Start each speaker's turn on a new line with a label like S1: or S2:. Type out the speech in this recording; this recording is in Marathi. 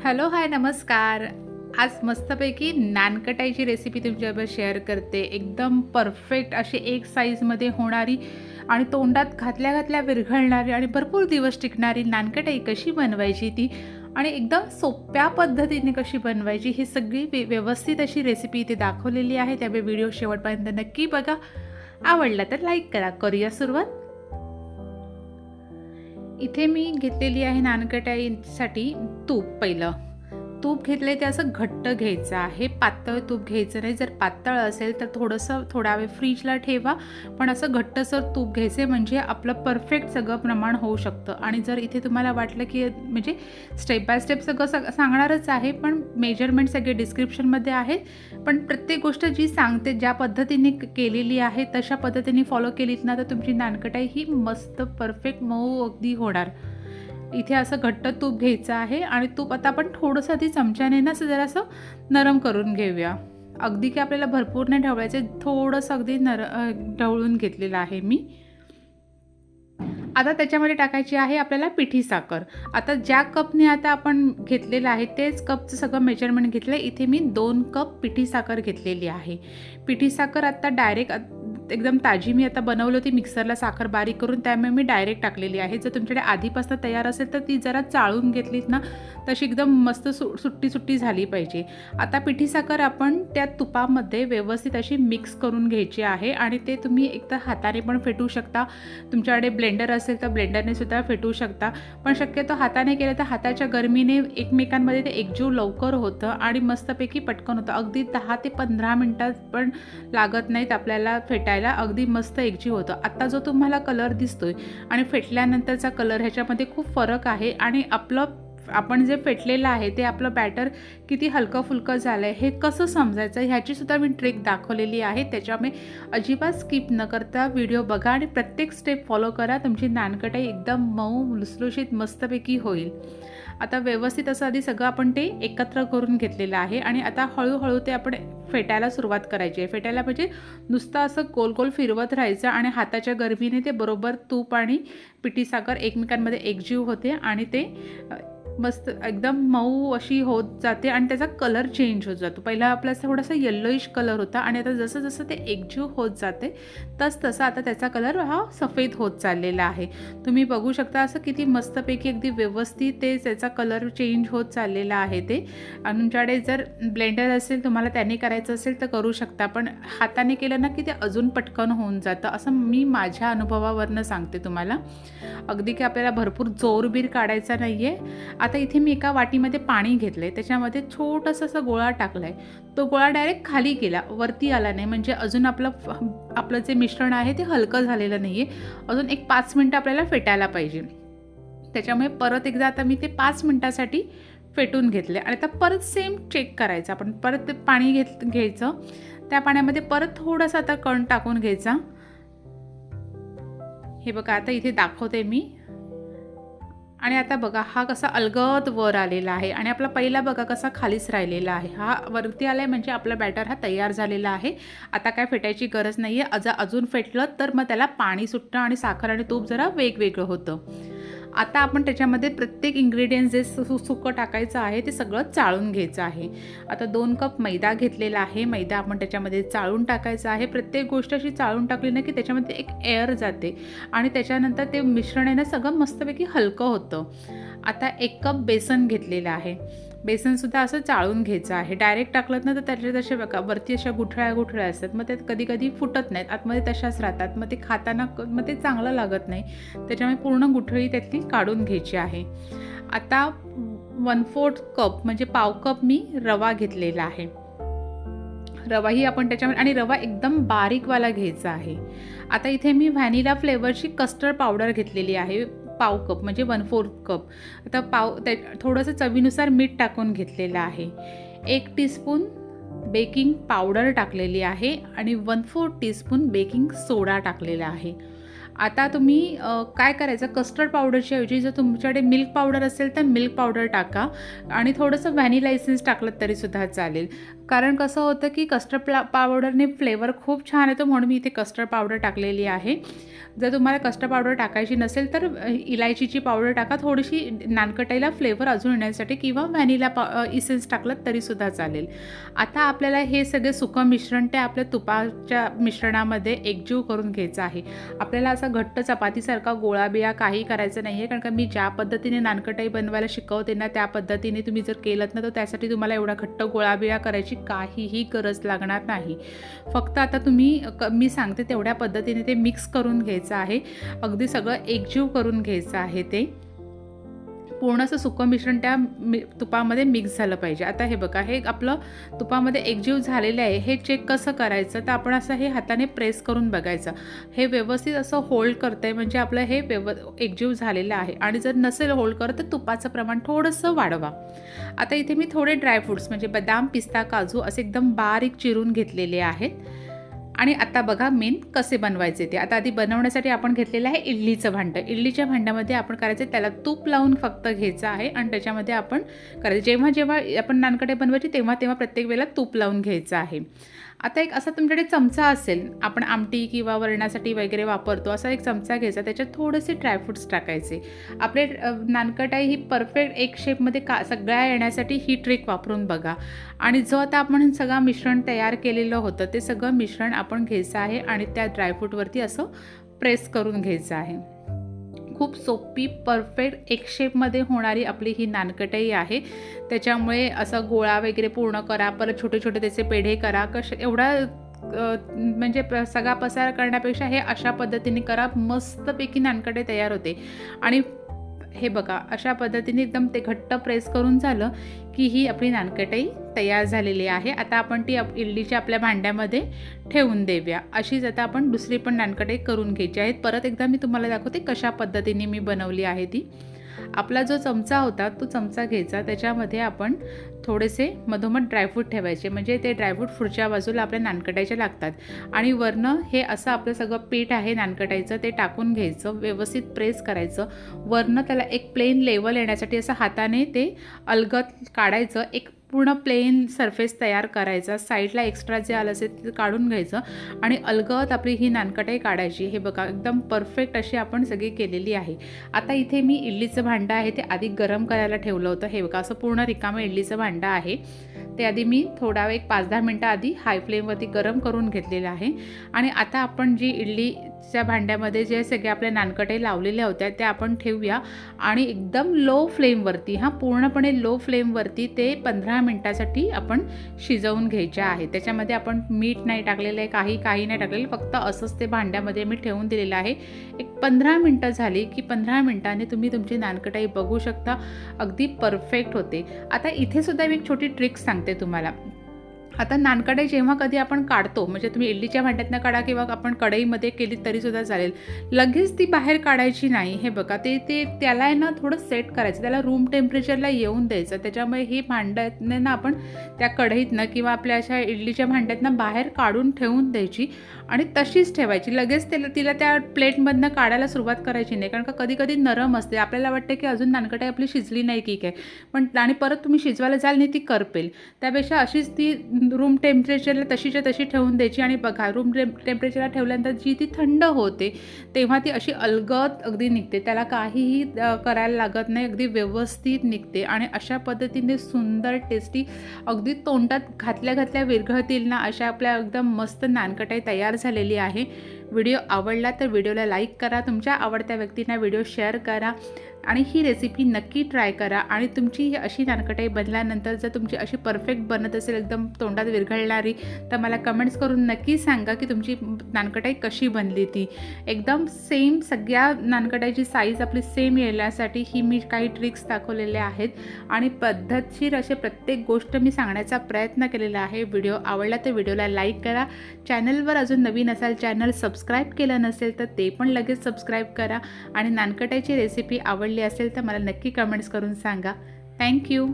S1: हॅलो हाय नमस्कार. आज मस्तपैकी नानकटाईची रेसिपी तुमच्याबरोबर शेअर करते. एकदम परफेक्ट अशी एक साईजमध्ये होणारी आणि तोंडात घातल्या घातल्या विरघळणारी आणि भरपूर दिवस टिकणारी नानकटाई कशी बनवायची ती आणि एकदम सोप्या पद्धतीने कशी बनवायची ही सगळी वे व्यवस्थित अशी रेसिपी इथे दाखवलेली आहे. त्यामुळे व्हिडिओ शेवटपर्यंत नक्की बघा. आवडला तर लाईक करा. करूया सुरुवात. इथे मी घेतलेली आहे नानकटाईसाठी तूप पहिलं. तूप घेतलं ते असं घट्ट घ्यायचं आहे पातळ तूप घ्यायचं नाही. जर पातळ असेल तर थोडंसं थोडा वेळ फ्रीजला ठेवा. पण असं घट्टसर तूप घ्यायचे म्हणजे आपलं परफेक्ट सगळं प्रमाण होऊ शकतं. आणि जर इथे तुम्हाला वाटलं की म्हणजे स्टेप बाय स्टेप सगळं सग सांगणारच आहे पण मेजरमेंट सगळे डिस्क्रिप्शनमध्ये आहेत. पण प्रत्येक गोष्ट जी सांगते ज्या पद्धतीने केलेली आहे तशा पद्धतीने फॉलो केलीत ना तर तुमची नानकटाई ही मस्त परफेक्ट मऊ अगदी होणार. इथे असं घट्ट तूप घ्यायचं आहे आणि तूप आता आपण थोडंसं आधी चमच्याने ना असं जरासं नरम करून घेऊया. अगदी की आपल्याला भरपूर नाही ढवळायचे थोडंसं अगदी नर ढवळून घेतलेलं आहे मी. आता त्याच्यामध्ये टाकायची आहे आपल्याला पिठी साखर. आता ज्या कपने आता आपण घेतलेलं आहे तेच कपचं सगळं मेजरमेंट घेतलं इथे मी दोन कप पिठी साखर घेतलेली आहे. पिठी साखर आता डायरेक्ट एकदम ताजी मी आता बनवली होती मिक्सरला साखर बारीक करून त्यामुळे मी डायरेक्ट टाकलेली आहे. जर तुमच्याकडे आधीपासून तयार असेल तर ती जरा चाळून घेतलीत ना तशी एकदम मस्त सु सुट्टी सुट्टी झाली पाहिजे. आता पिठी साखर आपण त्या तुपामध्ये व्यवस्थित अशी मिक्स करून घ्यायची आहे आणि ते तुम्ही एकतर हाताने पण फेटू शकता. तुमच्याकडे ब्लेंडर असेल तर ब्लेंडरने सुद्धा फेटू शकता. पण शक्यतो हाताने केलं तर हाताच्या गरमीने एकमेकांमध्ये ते एकजीव लवकर होतं आणि मस्तपैकी पटकन होतं. अगदी दहा ते पंधरा मिनटात पण लागत नाहीत आपल्याला फेटायला. अगदी मस्त एकजीव होतं. आत्ता जो तुम्हाला कलर दिसतोय आणि फेटल्यानंतरचा कलर ह्याच्यामध्ये खूप फरक आहे आणि आपलं आपण जे फेटलेलं आहे ते आपलं बॅटर किती हलकं फुलकं झालं आहे हे कसं समजायचं ह्याची सुद्धा मी ट्रिक दाखवलेली आहे. त्याच्यामुळे अजिबात स्किप न करता व्हिडिओ बघा आणि प्रत्येक स्टेप फॉलो करा. तुमची नानकटाई एकदम मऊ लुसलुशीत मस्तपैकी होईल. आता व्यवस्थित असं आधी सगळं आपण ते एकत्र करून घेतलेलं आहे आणि आता हळूहळू ते आपण फेटायला सुरुवात करायची आहे. फेटायला म्हणजे नुसतं असं गोल गोल फिरवत राहायचं आणि हाताच्या गरमीने ते बरोबर तूप आणि पिठी साखर एकमेकांमध्ये एकजीव होते आणि ते मस्त एकदम मऊ अशी होत जाते आणि त्याचा कलर चेंज होत जातो. पहिला आपला थोडासा येल्लोइश कलर होता आणि आता जसं जसं ते एकजीव होत जाते तस तसा आता त्याचा कलर हा सफेद होत चाललेला आहे. तुम्ही बघू शकता असं किती मस्तपैकी अगदी व्यवस्थित ते त्याचा कलर चेंज होत चाललेला आहे ते. आणि तुमच्याकडे जर ब्लेंडर असेल तुम्हाला त्याने करायचं असेल तर करू शकता पण हाताने केलं ना की ते अजून पटकन होऊन जातं. असं मी माझ्या अनुभवावरनं सांगते तुम्हाला. अगदी की आपल्याला भरपूर जोरबीर काढायचा नाही आहे आता इथे मी एका वाटीमध्ये पाणी घेतलं आहे त्याच्यामध्ये छोटंसं असं गोळा टाकला आहे तो गोळा डायरेक्ट खाली गेला. वरती आला नाही. म्हणजे अजून आपलं आपलं जे मिश्रण आहे ते हलकं झालेलं नाही आहे अजून एक पाच मिनटं आपल्याला फेटायला पाहिजे. त्याच्यामुळे परत एकदा आता मी ते पाच मिनटासाठी फेटून घेतले. आणि आता परत सेम चेक करायचं. आपण परत पाणी घेत घ्यायचं. त्या पाण्यामध्ये परत थोडंसं आता कण टाकून घ्यायचा. हे बघा आता इथे दाखवते मी. आणि आता बघा हा कसा अलगद वर आलेला आहे आणि आपला पहिला बघा कसा खालीच राहिलेला आहे. हा वरती आलाय म्हणजे आपला बॅटर हा तयार झालेला आहे. आता काय फेटायची गरज नाही आहे अजा अजून फेटलं तर मग त्याला पाणी सुटतं आणि साखर आणि तूप जरा वेगवेगळं होतं. आता आपण त्याच्यामध्ये प्रत्येक इन्ग्रेडियंट जे सु सुकं टाकायचं आहे ते सगळं चाळून घ्यायचं आहे. आता दोन कप मैदा घेतलेला आहे. मैदा आपण त्याच्यामध्ये चाळून टाकायचा आहे. प्रत्येक गोष्ट अशी चाळून टाकली ना की त्याच्यामध्ये एक एअर जाते. आणि त्याच्यानंतर ते मिश्रण आहे ना सगळं मस्तपैकी हलकं होतं. आता एक कप बेसन घेतलेलं आहे. बेसनसुद्धा असं चाळून घ्यायचं आहे. डायरेक्ट टाकलं ना तर त्याच्यात तसे बघा वरती अशा गुठळ्या गुठळ्या असतात. मग ते कधी कधी फुटत नाहीत. आतमध्ये तशाच राहतात. मग ते खाताना क- मग ते चांगलं लागत नाही. त्याच्यामुळे पूर्ण गुठळी त्यातली काढून घ्यायची आहे. आता वन फोर्थ कप म्हणजे पाव कप मी रवा घेतलेला आहे. रवाही आपण त्याच्यामध्ये आणि रवा एकदम बारीकवाला घ्यायचा आहे. आता इथे मी व्हॅनिला फ्लेवरची कस्टर्ड पावडर घेतलेली आहे. पाव कप म्हणजे वन फोर्थ कप आता पाव त्या थोडंसं चवीनुसार मीठ टाकून घेतलेलं आहे. एक टीस्पून बेकिंग पावडर टाकलेली आहे आणि one fourth teaspoon baking soda टाकलेला आहे. आता तुम्ही काय करायचं? कस्टर्ड पावडरच्या ऐवजी जर तुमच्याकडे मिल्क पावडर असेल तर मिल्क पावडर टाका. आणि थोडंसं व्हॅनिला एसेन्स टाकलं तरीसुद्धा चालेल. कारण कसं होतं की कस्टर्ड प्ला पावडरने फ्लेवर खूप छान येतो म्हणून मी इथे कस्टर्ड पावडर टाकलेली आहे. जर तुम्हाला कस्टर्ड पावडर टाकायची नसेल तर इलायचीची पावडर टाका. थोडीशी नानकटाईला फ्लेवर अजून येण्यासाठी किंवा व्हॅनिला पा इसेन्स टाकलं तरीसुद्धा चालेल. आता आपल्याला हे सगळे सुकं मिश्रण ते आपल्या तुपाच्या मिश्रणामध्ये एकजीव करून घ्यायचं आहे. आपल्याला असा घट्ट चपातीसारखा गोळा बिया काही करायचं नाही आहे कारण का मी ज्या पद्धतीने नानकटाई बनवायला शिकवते ना त्या पद्धतीने तुम्ही जर केलं ना तर त्यासाठी तुम्हाला एवढा घट्ट गोळा बिया करायची काहीही गरज लागणार नाही. फक्त आता तुम्ही क मी सांगते तेवढ्या पद्धतीने ते मिक्स करून घ्यायचं आहे. अगदी सगळं एकजीव करून घ्यायचं आहे ते. पूर्ण असं सुकं मिश्रण त्या मि तुपामध्ये मिक्स झालं पाहिजे. आता हे बघा हे आपलं तुपामध्ये एकजीव झालेलं आहे हे चेक कसं करायचं? तर आपण असं हे हाताने प्रेस करून बघायचं. हे व्यवस्थित असं होल्ड करतं आहे म्हणजे आपलं हे व्यव एकजीव झालेलं आहे. आणि जर नसेल होल्ड करत तर तुपाचं प्रमाण थोडंसं वाढवा. आता इथे मी थोडे ड्रायफ्रूट्स म्हणजे बदाम पिस्ता काजू असे एकदम बारीक चिरून घेतलेले आहेत. आणि आता बघा मेन कसे बनवायचे ते. आता आधी बनवण्यासाठी आपण घेतलेलं आहे इडलीचं भांडं. इडलीच्या भांड्यामध्ये आपण करायचं त्याला तूप लावून फक्त घ्यायचं आहे आणि त्याच्यामध्ये आपण करायचं. जेव्हा जेव्हा आपण नानकडे बनवायची तेव्हा तेव्हा प्रत्येक वेळेला तूप लावून घ्यायचं आहे. आता एक असा तुमच्याकडे चमचा असेल आपण आमटी किंवा वरणासाठी वगैरे वापरतो असा एक चमचा घ्यायचा त्याच्यात थोडेसे ड्रायफ्रुट्स टाकायचे. आपले नानकट आहे ही परफेक्ट एक शेपमध्ये का सगळ्या येण्यासाठी ही ट्रिक वापरून बघा. आणि जो आता आपण सगळं मिश्रण तयार केलेलं होतं ते सगळं मिश्रण आपण घ्यायचं आहे आणि त्या ड्रायफ्रूटवरती असं प्रेस करून घ्यायचं आहे. खूप सोपी परफेक्ट एक शेपमध्ये होणारी आपली ही नानकटाई आहे. त्याच्यामुळे असं गोळा वगैरे पूर्ण करा परत छोटे छोटे त्याचे पेढे करा कसे एवढा म्हणजे सगळा पसार करण्यापेक्षा हे अशा पद्धतीने करा. मस्तपैकी नानकटे तयार होते. आणि हे बघा अशा पद्धतीने एकदम ते घट्ट प्रेस करून झालं की ही आपली नानकटाई तयार झालेली आहे. आता आपण ती आप- इडलीच्या आपल्या भांड्यामध्ये ठेवून देऊया. अशीच आता आपण दुसरी पण नानकटाई करून घ्यायची आहेत. परत एकदा मी तुम्हाला दाखवते कशा पद्धतीने मी बनवली आहे ती. आपला जो चमचा होता तो चमचा घ्यायचा. त्याच्यामध्ये आपण थोडेसे मधोमध ड्रायफ्रूट ठेवायचे. म्हणजे ते ड्रायफ्रूट पुढच्या बाजूला आपल्या नानकटायचे लागतात. आणि वरनं हे असं आपलं सगळं पीठ आहे नानकटाईचं ते टाकून घ्यायचं व्यवस्थित प्रेस करायचं. वरनं त्याला एक प्लेन लेवल येण्यासाठी असं हाताने ते अलगत काढायचं. एक पूर्ण प्लेन सरफेस तयार करायचा. साईडला एक्स्ट्रा जे आलं असेल ते काढून घ्यायचं. आणि अलगत आपली ही नानकटाई काढायची. हे बघा एकदम परफेक्ट अशी आपण सगळी केलेली आहे. आता इथे मी इडलीचं भांडं आहे ते आधी गरम करायला ठेवलं होतं. हे बघा असं पूर्ण रिकामं इडलीचं भांडं आहे. ते आधी मी थोडा वेळ एक पाच दहा मिनटं आधी हाय फ्लेमवरती गरम करून घेतलेलं आहे. आणि आता आपण जी इडली च्या भांड्यामध्ये जे सगळे आपल्या नानकटे लावलेल्या होत्या त्या आपण ठेवूया. आणि एकदम लो फ्लेमवरती हां पूर्णपणे लो फ्लेमवरती ते पंधरा मिनटासाठी आपण शिजवून घ्यायच्या आहे त्याच्यामध्ये आपण मीठ नाही टाकलेलं आहे काही काही नाही टाकलेलं फक्त असंच ते भांड्यामध्ये मी ठेवून दिलेलं आहे. एक पंधरा मिनटं झाली की पंधरा मिनटाने तुम्ही तुमची नानकटाई बघू शकता. अगदी परफेक्ट होते. आता इथे सुद्धा मी एक छोटी ट्रिक सांगते तुम्हाला. आता नानकडाई जेव्हा कधी आपण काढतो म्हणजे तुम्ही इडलीच्या भांड्यातनं काढा किंवा आपण कढईमध्ये केली तरीसुद्धा चालेल. लगेच ती बाहेर काढायची नाही. हे बघा ते ते त्याला आहे ना थोडं सेट करायचं. त्याला रूम टेम्परेचरला येऊन द्यायचं. त्याच्यामुळे हे भांड्यातनं ना आपण त्या कढईतनं किंवा आपल्या अशा इडलीच्या भांड्यातनं बाहेर काढून ठेवून द्यायची आणि तशीच ठेवायची. लगेच त्याला तिला त्या प्लेटमधनं काढायला सुरुवात करायची नाही. कारण का कधी कधी नरम असते. आपल्याला वाटतं की अजून नानकटाई आपली शिजली नाही की काय पण आणि परत तुम्ही शिजवायला जाल नाही ती करपेल. त्यापेक्षा अशीच ती रूम टेम्परेचरला तशीच्या तशी ठेवून द्यायची आणि बघा रूम टेम टेम्परेचरला ठेवल्यानंतर जी ती थंड होते तेव्हा ती अशी अलगत अगदी निघते. त्याला काहीही करायला लागत नाही अगदी व्यवस्थित निघते आणि अशा पद्धतीने सुंदर टेस्टी अगदी तोंडात घातल्या घातल्या विरघळतील ना अशा आपल्या एकदम मस्त नानकटाई तयार झालेली आहे. व्हिडिओ आवडला तर व्हिडिओला लाईक करा तुमच्या आवडत्या व्यक्तींना व्हिडिओ शेअर करा आणि ही रेसिपी नक्की ट्राय करा आणि तुमची ही अशी नानकटाई बनल्यानंतर जर तुमची अशी परफेक्ट बनत असेल एकदम तोंडात विरघळणारी तर मला कमेंट्स करून नक्की सांगा की तुमची नानकटाई कशी बनली ती. एकदम सेम सगळ्या नानकटाईची साईज आपली सेम येण्यासाठी ही मी काही ट्रिक्स दाखवलेल्या आहेत आणि पद्धतशीर असे प्रत्येक गोष्ट मी सांगण्याचा प्रयत्न केलेला आहे. व्हिडिओ आवडला तर व्हिडिओला लाईक करा. चॅनलवर अजून नवीन असाल चॅनल सबस्क्राईब केलं नसेल तर ते पण लगेच सबस्क्राईब करा. आणि नानकटाईची रेसिपी आवडली असेल तर मला नक्की कमेंट्स करून सांगा. थँक्यू